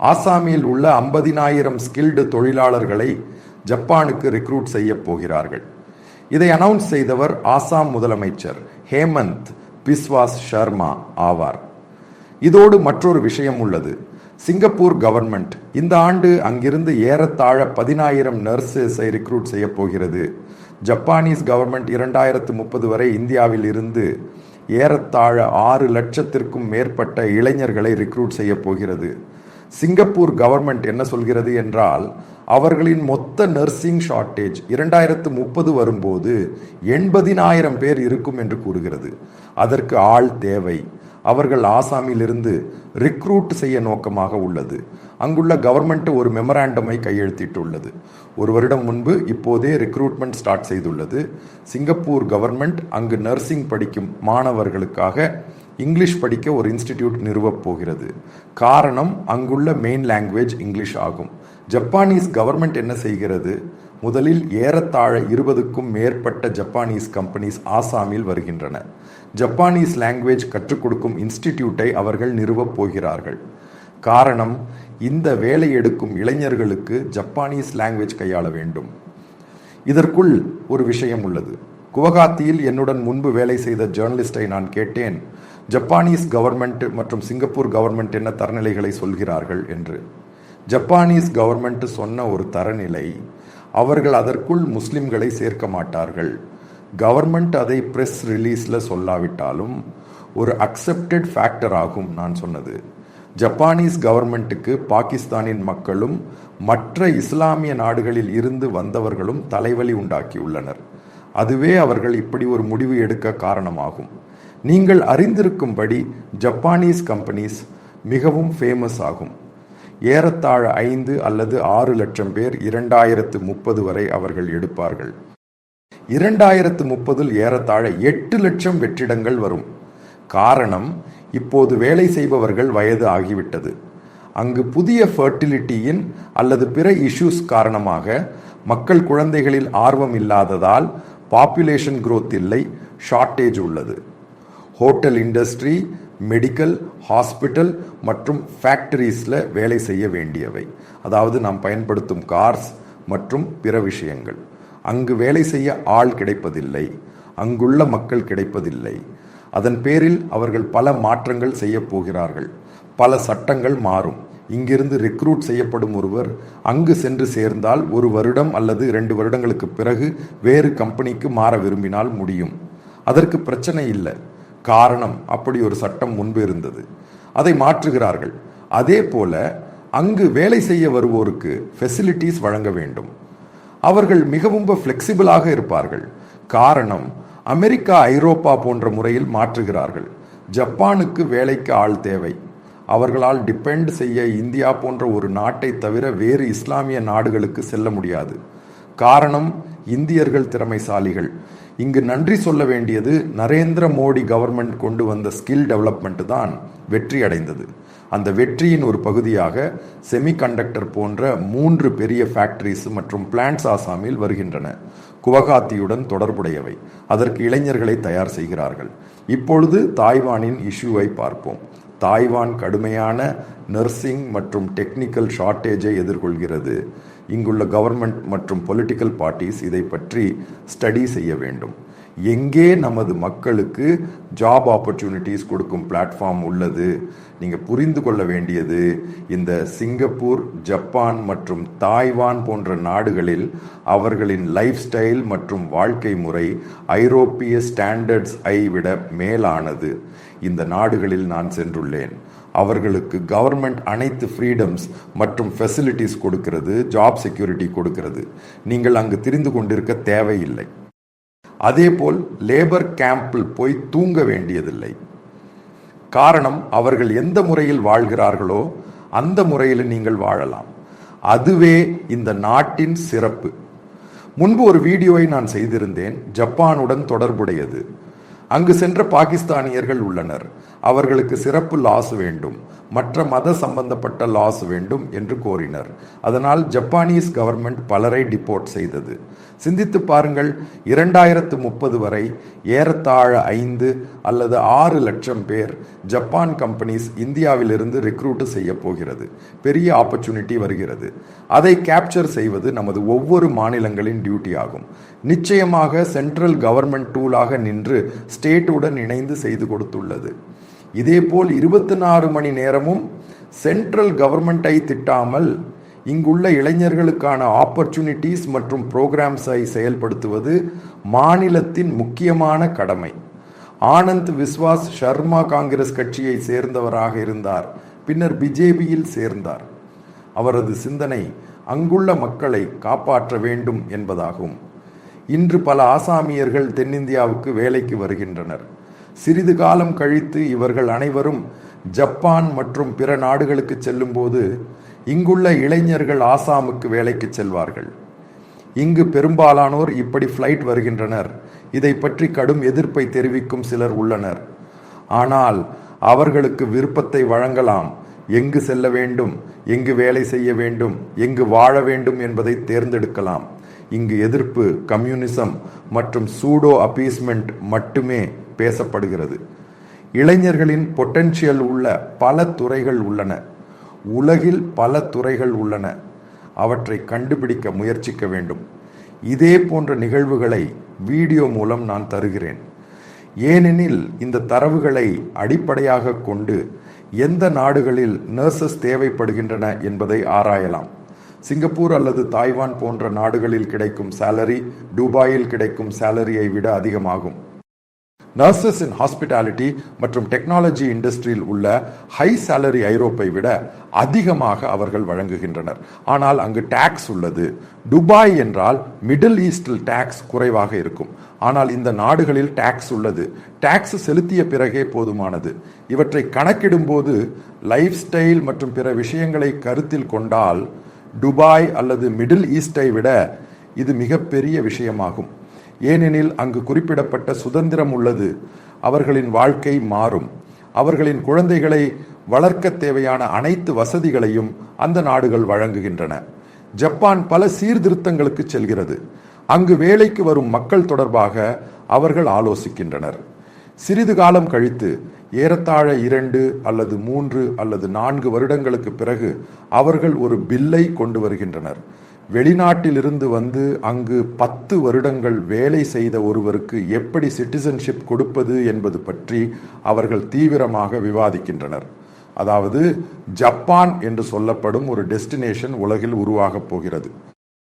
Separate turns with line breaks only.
ஆசாமில் உள்ள ஐம்பதினாயிரம் ஸ்கில்டு தொழிலாளர்களை ஜப்பானுக்கு ரெக்ரூட் செய்ய போகிறார்கள். இதை அனௌன்ஸ் செய்தவர் ஆசாம் முதலமைச்சர் ஹேமந்த் பிஸ்வாஸ் சர்மா ஆவார். இதோடு மற்றொரு விஷயம் உள்ளது. சிங்கப்பூர் கவர்மெண்ட் இந்த ஆண்டு அங்கிருந்து ஏறத்தாழ பதினாயிரம் நர்சஸை ரிக்ரூட் செய்ய போகிறது. ஜப்பானீஸ் கவர்மெண்ட் இரண்டாயிரத்து முப்பது வரை இந்தியாவில் இருந்து ஏறத்தாழ ஆறு லட்சத்திற்கும் மேற்பட்ட இளைஞர்களை ரிக்ரூட் செய்ய போகிறது. சிங்கப்பூர் கவர்மெண்ட் என்ன சொல்கிறது என்றால் அவர்களின் மொத்த நர்சிங் ஷார்ட்டேஜ் இரண்டாயிரத்து முப்பது வரும்போது எண்பதினாயிரம் பேர் இருக்கும் என்று கூறுகிறது. அதற்கு ஆள் தேவை. அவர்கள் ஆசாமிலிருந்து ரிக்ரூட் செய்ய நோக்கமாக உள்ளது. அங்குள்ள கவர்மெண்ட் ஒரு மெமராண்டமை கையெழுத்திட்டுள்ளது. ஒரு வருடம் முன்பு இப்போதே ரிக்ரூட்மெண்ட் ஸ்டார்ட் செய்துள்ளது. சிங்கப்பூர் கவர்மெண்ட் அங்கு நர்சிங் படிக்கும் மாணவர்களுக்காக இங்கிலீஷ் படிக்க ஒரு இன்ஸ்டிடியூட் நிறுவப் போகிறது. காரணம் அங்குள்ள மெயின் லாங்குவேஜ் இங்கிலீஷ் ஆகும். ஜப்பானீஸ் கவர்மெண்ட் என்ன செய்கிறது? முதலில் ஏறத்தாழ இருபதுக்கும் மேற்பட்ட ஜப்பானீஸ் கம்பெனிஸ் ஆசாமில் வருகின்றன. ஜப்பானீஸ் லாங்குவேஜ் கற்றுக் கொடுக்கும் இன்ஸ்டிடியூட்டை அவர்கள் நிறுவப் போகிறார்கள். காரணம் இந்த வேலை எடுக்கும் இளைஞர்களுக்கு ஜப்பானீஸ் லாங்குவேஜ் கையாள வேண்டும். இதற்குள் ஒரு விஷயம் உள்ளது. குவகாத்தியில் என்னுடன் முன்பு வேலை செய்த ஜேர்னலிஸ்டை நான் கேட்டேன். ஜப்பானீஸ் கவர்மெண்ட் மற்றும் சிங்கப்பூர் கவர்மெண்ட் என்ன தரநிலைகளை சொல்கிறார்கள் என்று. ஜப்பானீஸ் கவர்மெண்ட் சொன்ன ஒரு தரநிலை அவர்கள் அதற்குள் முஸ்லிம்களை சேர்க்க மாட்டார்கள். கவர்மெண்ட் அதை ப்ரெஸ் ரிலீஸில் சொல்லாவிட்டாலும் ஒரு அக்செப்டட் ஃபேக்டர் ஆகும் நான் சொன்னது. ஜப்பானீஸ் கவர்மெண்ட்டுக்கு பாகிஸ்தானின் மக்களும் மற்ற இஸ்லாமிய நாடுகளில் இருந்து வந்தவர்களும் தலைவலி உண்டாக்கியுள்ளனர். அதுவே அவர்கள் இப்படி ஒரு முடிவு எடுக்க காரணமாகும். நீங்கள் அறிந்திருக்கும்படி ஜப்பானீஸ் கம்பெனிஸ் மிகவும் ஃபேமஸ் ஆகும். ஏறத்தாழ ஐந்து அல்லது ஆறு லட்சம் பேர் இரண்டாயிரத்து முப்பது வரை அவர்கள் எடுப்பார்கள். இரண்டாயிரத்து முப்பதில் ஏறத்தாழ எட்டு லட்சம் வெற்றிடங்கள் வரும். காரணம் இப்போது வேலை செய்பவர்கள் வயது ஆகிவிட்டது. அங்கு புதிய ஃபர்டிலிட்டியின் அல்லது பிற இஷ்யூஸ் காரணமாக மக்கள் குழந்தைகளில் ஆர்வம் இல்லாததால் பாப்புலேஷன் குரோத் இல்லை ஷார்ட்டேஜ் உள்ளது. ஹோட்டல் இண்டஸ்ட்ரி மெடிக்கல் ஹாஸ்பிட்டல் மற்றும் ஃபேக்டரிஸில் வேலை செய்ய வேண்டியவை. அதாவது நாம் பயன்படுத்தும் கார்ஸ் மற்றும் பிற விஷயங்கள். அங்கு வேலை செய்ய ஆள் கிடைப்பதில்லை. அங்குள்ள மக்கள் கிடைப்பதில்லை. அதன் பேரில் அவர்கள் பல மாற்றங்கள் செய்யப்போகிறார்கள் பல சட்டங்கள் மாறும். இங்கிருந்து ரெக்ரூட் செய்யப்படும் ஒருவர் அங்கு சென்று சேர்ந்தால் ஒரு வருடம் அல்லது இரண்டு வருடங்களுக்கு பிறகு வேறு கம்பெனிக்கு மாற விரும்பினால் முடியும். அதற்கு பிரச்சனை இல்லை. காரணம் அப்படி ஒரு சட்டம் முன்பு இருந்தது. அதை மாற்றுகிறார்கள். அதே போல அங்கு வேலை செய்ய வருவோருக்கு ஃபெசிலிட்டிஸ் வழங்க வேண்டும். அவர்கள் மிகவும் ஃப்ளெக்சிபிளாக இருப்பார்கள். காரணம் அமெரிக்கா ஐரோப்பா போன்ற முறையில் மாற்றுகிறார்கள். ஜப்பானுக்கு வேலைக்கு ஆள் தேவை. அவர்களால் டிபெண்ட் செய்ய இந்தியா போன்ற ஒரு நாட்டை தவிர வேறு இஸ்லாமிய நாடுகளுக்கு செல்ல முடியாது. காரணம் இந்தியர்கள் திறமைசாலிகள். இங்கு நன்றி சொல்ல வேண்டியது நரேந்திர மோடி கவர்மெண்ட் கொண்டு வந்த ஸ்கில் டெவலப்மெண்ட் தான் வெற்றி அடைந்தது. அந்த வெற்றியின் ஒரு பகுதியாக செமிகண்டக்டர் போன்ற மூன்று பெரிய ஃபேக்டரிஸ் மற்றும் பிளான்ட்ஸ் ஆசாமில் வருகின்றன. குவகாத்தியுடன் தொடர்புடையவை. அதற்கு இளைஞர்களை தயார் செய்கிறார்கள். இப்பொழுது தாய்வானின் இஷ்யூவை பார்ப்போம். தாய்வான் கடுமையான நர்சிங் மற்றும் டெக்னிக்கல் ஷார்ட்டேஜை எதிர்கொள்கிறது. இங்குள்ள கவர்மெண்ட் மற்றும் பொலிட்டிக்கல் பார்ட்டிஸ் இதை பற்றி ஸ்டடி செய்ய வேண்டும். எங்கே நமது மக்களுக்கு ஜாப் ஆப்பர்ச்சுனிட்டிஸ் கொடுக்கும் பிளாட்ஃபார்ம் உள்ளது? நீங்கள் புரிந்து கொள்ள வேண்டியது இந்த சிங்கப்பூர் ஜப்பான் மற்றும் தாய்வான் போன்ற நாடுகளில் அவர்களின் லைஃப் ஸ்டைல் மற்றும் வாழ்க்கை முறை ஐரோப்பிய ஸ்டாண்டர்ட்ஸ் ஐ விட மேலானது. இந்த நாடுகளில் நான் சென்றுள்ளேன். அவர்களுக்கு கவர்மெண்ட் அனைத்து ஃப்ரீடம்ஸ் மற்றும் ஃபெசிலிட்டிஸ் கொடுக்கிறது ஜாப் செக்யூரிட்டி கொடுக்கிறது. நீங்கள் அங்கு தெரிந்து கொண்டிருக்க தேவையில்லை. அதேபோல் லேபர் கேம்பில் போய் தூங்க வேண்டியதில்லை. காரணம் அவர்கள் எந்த முறையில் வாழ்கிறார்களோ அந்த முறையில் நீங்கள் வாழலாம். அதுவே இந்த நாட்டின் சிறப்பு. முன்பு ஒரு வீடியோவை நான் செய்திருந்தேன் ஜப்பானுடன் தொடர்புடையது. அங்கு சென்ற பாகிஸ்தானியர்கள் உள்ளனர். அவர்களுக்கு சிறப்பு லாஸ் வேண்டும். மற்ற மத சம்பந்தப்பட்ட லாஸ் வேண்டும் என்று கோரினர். அதனால் ஜப்பானீஸ் கவர்மெண்ட் பலரை டிப்போர்ட் செய்தது. சிந்தித்து பாருங்கள் இரண்டாயிரத்து முப்பது வரை ஏறத்தாழ ஐந்து அல்லது ஆறு லட்சம் பேர் ஜப்பான் கம்பெனிஸ் இந்தியாவிலிருந்து ரெக்ரூட் செய்ய போகிறது. பெரிய ஆப்பர்ச்சுனிட்டி வருகிறது. அதை கேப்சர் செய்வது நமது ஒவ்வொரு மாநிலங்களின் டியூட்டி ஆகும். நிச்சயமாக சென்ட்ரல் கவர்மெண்ட் டூலாக நின்று ஸ்டேட்டுடன் இணைந்து செய்து கொடுத்துள்ளது. இதேபோல் இருபத்தி நாலு மணி நேரமும் சென்ட்ரல் கவர்மெண்ட்டை திட்டாமல் இங்குள்ள இளைஞர்களுக்கான ஆப்பர்ச்சுனிட்டிஸ் மற்றும் ப்ரோக்ராம்ஸை செயல்படுத்துவது மாநிலத்தின் முக்கியமான கடமை. ஆனந்த் விஸ்வாஸ் சர்மா காங்கிரஸ் கட்சியை சேர்ந்தவராக இருந்தார். பின்னர் பிஜேபியில் சேர்ந்தார். அவரது சிந்தனை அங்குள்ள மக்களை காப்பாற்ற வேண்டும் என்பதாகும். இன்று பல ஆசாமியர்கள் தென்னிந்தியாவுக்கு வேலைக்கு வருகின்றனர். சிறிது காலம் கழித்து இவர்கள் அனைவரும் ஜப்பான் மற்றும் பிற நாடுகளுக்கு செல்லும்போது இங்குள்ள இளைஞர்கள் ஆசாமுக்கு வேலைக்கு செல்வார்கள். இங்கு பெரும்பாலானோர் இப்படி ஃப்ளைட் வருகின்றனர். இதை பற்றி கடும் எதிர்ப்பை தெரிவிக்கும் சிலர் உள்ளனர். ஆனால் அவர்களுக்கு விருப்பத்தை வழங்கலாம். எங்கு செல்ல வேண்டும்? எங்கு வேலை செய்ய வேண்டும்? எங்கு வாழ வேண்டும் என்பதை தேர்ந்தெடுக்கலாம். இங்கு எதிர்ப்பு கம்யூனிசம் மற்றும் சூடோ அப்பீஸ்மெண்ட் மட்டுமே பேசப்படுகிறது. இளைஞர்களின் பொட்டென்ஷியல் உள்ள பல துறைகள் உள்ளன. உலகில் பல துறைகள் உள்ளன. அவற்றை கண்டுபிடிக்க முயற்சிக்க வேண்டும். இதே போன்ற நிகழ்வுகளை வீடியோ மூலம் நான் தருகிறேன். ஏனெனில் இந்த தரவுகளை அடிப்படையாக கொண்டு எந்த நாடுகளில் நர்சஸ் தேவைப்படுகின்றன என்பதை ஆராயலாம். சிங்கப்பூர் அல்லது தாய்வான் போன்ற நாடுகளில் கிடைக்கும் சேலரி துபாயில் கிடைக்கும் சேலரியை விட அதிகமாகும். நர்சஸ் இன் ஹாஸ்பிட்டாலிட்டி மற்றும் டெக்னாலஜி இண்டஸ்ட்ரியில் உள்ள ஹை சேலரி ஐரோப்பை விட அதிகமாக அவர்கள் வழங்குகின்றனர். ஆனால் அங்கு டாக்ஸ் உள்ளது. துபாய் என்றால் மிடில் ஈஸ்டில் டாக்ஸ் குறைவாக இருக்கும். ஆனால் இந்த நாடுகளில் டாக்ஸ் உள்ளது. டாக்ஸ் செலுத்திய பிறகே போதுமானது. இவற்றை கணக்கிடும்போது லைஃப் ஸ்டைல் மற்றும் பிற விஷயங்களை கருத்தில் கொண்டால் துபாய் அல்லது மிடில் ஈஸ்டை விட இது மிகப்பெரிய விஷயமாகும். ஏனெனில் அங்கு குறிப்பிடப்பட்ட சுதந்திரம் உள்ளது. அவர்களின் வாழ்க்கை மாறும். அவர்களின் குழந்தைகளை வளர்க்க தேவையான அனைத்து வசதிகளையும் அந்த நாடுகள் வழங்குகின்றன. ஜப்பான் பல சீர்திருத்தங்களுக்கு செல்கிறது. அங்கு வேலைக்கு வரும் மக்கள் தொடர்பாக அவர்கள் ஆலோசிக்கின்றனர். சிறிது காலம் கழித்து ஏறத்தாழ இரண்டு அல்லது மூன்று அல்லது நான்கு வருடங்களுக்கு பிறகு அவர்கள் ஒரு பில்லை கொண்டு வருகின்றனர். வெளிநாட்டிலிருந்து வந்து அங்கு பத்து வருடங்கள் வேலை செய்த ஒருவருக்கு எப்படி சிட்டிசன்ஷிப் கொடுப்பது என்பது பற்றி அவர்கள் தீவிரமாக விவாதிக்கின்றனர். அதாவது ஜப்பான் என்று சொல்லப்படும் ஒரு டெஸ்டினேஷன் உலகில் உருவாகப் போகிறது.